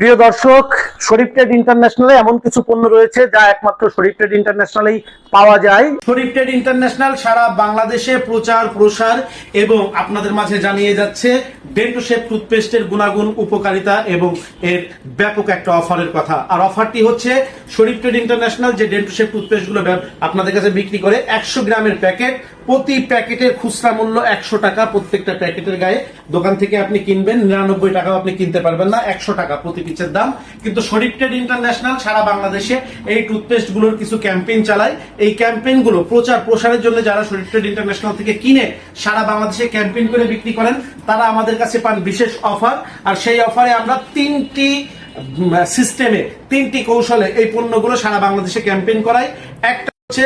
প্রিয় দর্শক, শরীফ ট্রেড ইন্টারন্যাশনালে এমন কিছু পণ্য রয়েছে যা একমাত্র শরীফ ট্রেড ইন্টারন্যাশনালেই পাওয়া যায়। শরীফ ট্রেড ইন্টারন্যাশনাল সারা বাংলাদেশে প্রচার, প্রসার এবং আপনাদের মাঝে জানিয়ে যাচ্ছে ডেন্টোশেপ টুথপেস্টের গুণাগুণ, উপকারিতা এবং এর ব্যাপক একটা অফারের কথা। আর অফারটি হচ্ছে শরীফ ট্রেড ইন্টারন্যাশনাল যে ডেন্টোশেপ টুথপেস্টগুলো আপনাদের কাছে বিক্রি করে একশো গ্রামের প্যাকেট প্রতি প্যাকেটের খুচরা মূল্য একশো টাকা, প্রত্যেকটা প্যাকেটের গায়ে। দোকান থেকে আপনি কিনবেন, নিরানব্বই টাকাও আপনি কিনতে পারবেন না, একশো টাকা প্রতি পিসের দাম। কিন্তু শরীফ ট্রেড ইন্টারন্যাশনাল সারা বাংলাদেশে এই টুথপেস্টগুলোর কিছু ক্যাম্পেইন চালায়। এই ক্যাম্পেইনগুলো প্রচার প্রসারের জন্য যারা শরীফ ট্রেড ইন্টারন্যাশনাল থেকে কিনে সারা বাংলাদেশে ক্যাম্পেইন করে বিক্রি করেন, তারা আমাদের কাছে পান বিশেষ অফার। আর সেই অফারে আমরা তিনটি সিস্টেমে তিনটি কৌশলে এই পণ্যগুলো সারা বাংলাদেশে ক্যাম্পেইন করাই। একটা হচ্ছে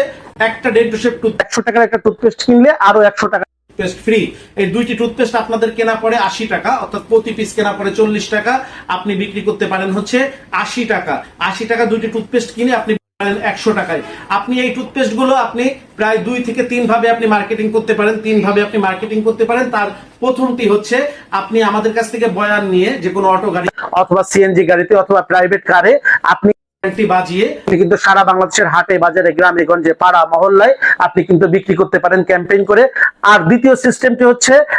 একটা ডেন্টোশেপ টুথ একশো টাকার একটা টুথপেস্ট কিনলে আরও একশো টাকা। টুথপেস্ট ফ্রি এই দুইটি টুথপেস্ট আপনাদের কেনা পড়ে আশি টাকা অর্থাৎ প্রতি পিস কেনা পড়ে চল্লিশ টাকা। আপনি বিক্রি করতে পারেন হচ্ছে আশি টাকা। আশি টাকা দুইটি টুথপেস্ট কিনে আপনি পারেন একশো টাকায়। আপনি এই টুথপেস্টগুলো আপনি প্রায় দুই থেকে তিন ভাবে আপনি মার্কেটিং করতে পারেন তিন ভাবে আপনি মার্কেটিং করতে পারেন। তার প্রথমটি হচ্ছে আপনি আমাদের কাছ থেকে বয়ান নিয়ে যে কোনো অটো গাড়ি অথবা সিএনজি গাড়িতে অথবা প্রাইভেট কারে আপনি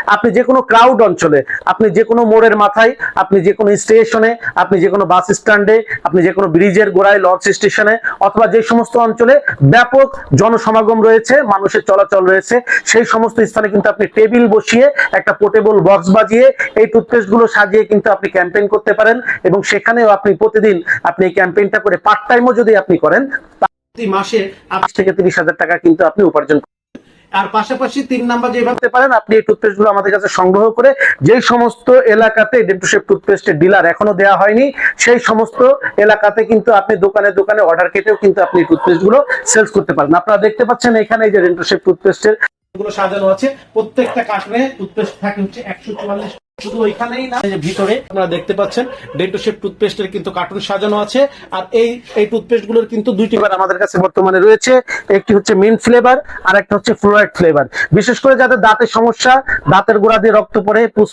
আপনি যে কোনো ক্রাউড অঞ্চলে, আপনি যে কোনো মোড়ের মাথায়, আপনি যে কোনো স্টেশনে, আপনি যে কোনো বাস স্ট্যান্ডে, আপনি যে কোনো ব্রিজের গোড়ায় লঞ্চ স্টেশনে, অথবা যে সমস্ত অঞ্চলে ব্যাপক জনসমাগম রয়েছে, মানুষের চলাচল রয়েছে, সেই সমস্ত স্থানে কিন্তু আপনি টেবিল বসিয়ে একটা পোর্টেবল বক্স বাজিয়ে এই টুথপেস্ট সাজিয়ে কিন্তু আপনি ক্যাম্পেইন করতে পারেন। এবং সেখানেও আপনি প্রতিদিন আপনি এই ক্যাম্পেইনটা করে পার্ট টাইমও যদি আপনি করেন প্রতি মাসে আট থেকে তিরিশ হাজার টাকা কিন্তু আপনি উপার্জন আর পাশাপাশি তিন নাম্বার যে ভাবতে পারেন, আপনি এই টুথপেস্ট আমাদের কাছে সংগ্রহ করে যেই সমস্ত এলাকাতে ডেন্টোশেপ টুথপেস্টের ডিলার এখনও দেওয়া হয়নি, সেই সমস্ত এলাকাতে কিন্তু আপনি দোকানে দোকানে অর্ডার কেটেও কিন্তু আপনি টুথপেস্টগুলো সেলস করতে পারেন। আপনারা দেখতে পাচ্ছেন এখানে যে ডেন্টোশেপ টুথপেস্টেরগুলো সাজানো আছে। প্রত্যেকটা কার্টনে টুথপেস্ট থাকে হচ্ছে একশো চুয়াল্লিশ বিশেষ করে যাদের দাঁতের সমস্যা, দাঁতের গোড়া দিয়ে রক্ত পুষ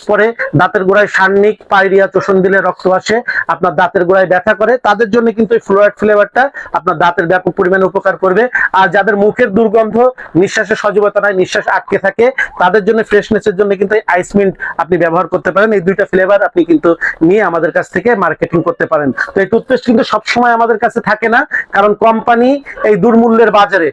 দাঁতের গোড়ায় সান্নিক পাইরিয়া চোষণ দিলে রক্ত আসে, আপনার দাঁতের গোড়ায় ব্যথা করে, তাদের জন্য কিন্তু এই ফ্লোরাইড ফ্লেভারটা আপনার দাঁতের ব্যাপক পরিমাণে উপকার করবে। আর যাদের মুখের দুর্গন্ধ, নিঃশ্বাসের সজীবতা নাই, নিঃশ্বাস আটকে থাকে, তাদের জন্য ফ্রেশনেসের জন্য কিন্তু আইসমিন্ট আপনি ব্যবহার করতে পারেন, এই দুইটা ফ্লেভার আপনি কিন্তু নিয়ে আমাদের কাছ থেকে মার্কেটিং করতে পারেন। তো এই টুথপেস্ট কিন্তু সবসময় আমাদের কাছে থাকে না, কারণ কোম্পানি এই দুর্মূল্যের বাজারে,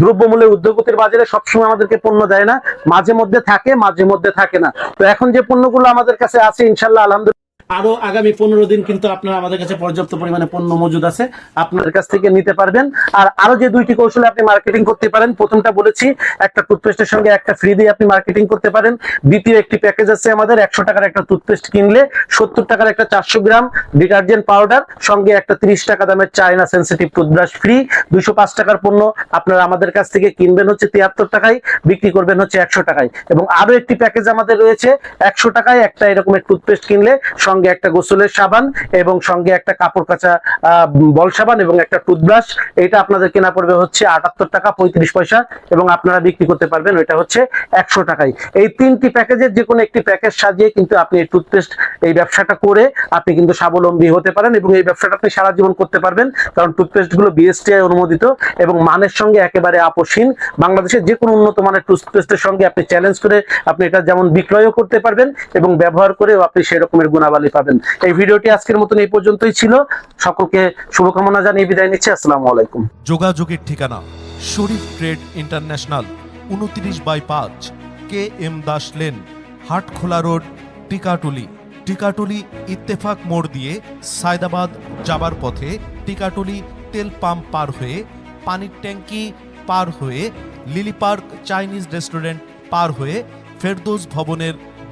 দ্রব্যমূল্যের উদ্যোগতির বাজারে সবসময় আমাদেরকে পণ্য দেয় না, মাঝে মধ্যে থাকে, মাঝে মধ্যে থাকে না। তো এখন যে পণ্যগুলো আমাদের কাছে আছে, ইনশাল্লাহ, আলহামদুলিল্লাহ আরও আগামী পনেরো দিন কিন্তু আপনারা আমাদের কাছে পর্যাপ্ত পরিমাণে পণ্য মজুদ আছে। আপনাদের কাছ থেকে নিতে পারবেন। আর আরও যে দুইটি কৌশলে আপনি মার্কেটিং করতে পারেন, প্রথমটা বলেছি, একটা টুথপেস্টের সঙ্গে একটা ফ্রি দিয়ে আপনি মার্কেটিং করতে পারেন। দ্বিতীয় একটি প্যাকেজ আছে আমাদের, একশো টাকার একটা টুথপেস্ট কিনলে সত্তর টাকার একটা চারশো গ্রাম ডিটারজেন্ট পাউডার সঙ্গে একটা তিরিশ টাকা দামের চায়না সেন্সিটিভ টুথব্রাশ ফ্রি দুইশো পাঁচ টাকার পণ্য আপনারা আমাদের কাছ থেকে কিনবেন হচ্ছে তিয়াত্তর টাকায়, বিক্রি করবেন হচ্ছে একশো টাকায়। এবং আরও একটি প্যাকেজ আমাদের রয়েছে, একশো টাকায় একটা এরকমের টুথপেস্ট কিনলে সঙ্গে একটা গোসলের সাবান এবং সঙ্গে একটা কাপড় কাচা বল সাবান এবং একটা টুথব্রাশ। এটা আপনাদের কেনা পড়বে হচ্ছে আটাত্তর টাকা পঁয়ত্রিশ পয়সা এবং আপনারা বিক্রি করতে পারবেন, ওইটা হচ্ছে একশো টাকায় এই তিনটি প্যাকেজের যে কোনো একটি প্যাকেজ সাজিয়ে কিন্তু আপনি এই টুথপেস্ট, এই ব্যবসাটা করে আপনি কিন্তু স্বাবলম্বী হতে পারেন এবং এই ব্যবসাটা আপনি সারা জীবন করতে পারবেন, কারণ টুথপেস্টগুলো বিএসটিআই অনুমোদিত এবং মানের সঙ্গে একেবারে আপোষহীন। বাংলাদেশের যে কোনো উন্নত মানের টুথপেস্টের সঙ্গে আপনি চ্যালেঞ্জ করে আপনি এটা যেমন বিক্রয়ও করতে পারবেন এবং ব্যবহার করেও আপনি সেই রকমের গুণাবলী পাবেন। এই ভিডিওটি আজকের মতন এই পর্যন্তই ছিল। সকলকে শুভকামনা জানিয়ে বিদায় নিচ্ছি। আসসালামু আলাইকুম। যোগাযোগের ঠিকানা, শরীফ ট্রেড ইন্টারন্যাশনাল, উনত্রিশ বাই পাঁচ, K M Das lane, Hatkhola road, Tikatuli. Tikatuli Ittefaq মোড় দিয়ে সায়দাবাদ যাবার পথে টিকাটুলি তেল পাম্প পার হয়ে, পানির ট্যাঙ্কি পার হয়ে, লিলি পার্ক চাইনিজ রেস্টুরেন্ট পার হয়ে, ফেরদৌস ভবনের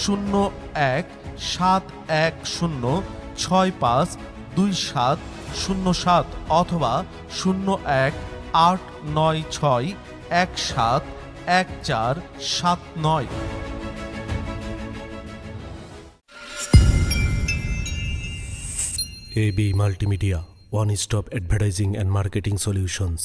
শূন্য এক সাত এক শূন্য ছয় পাঁচ দুই সাত শূন্য সাত অথবা শূন্য এক আট নয় ছয় এক সাত এক চার সাত নয় AB Multimedia, one stop advertising and marketing solutions.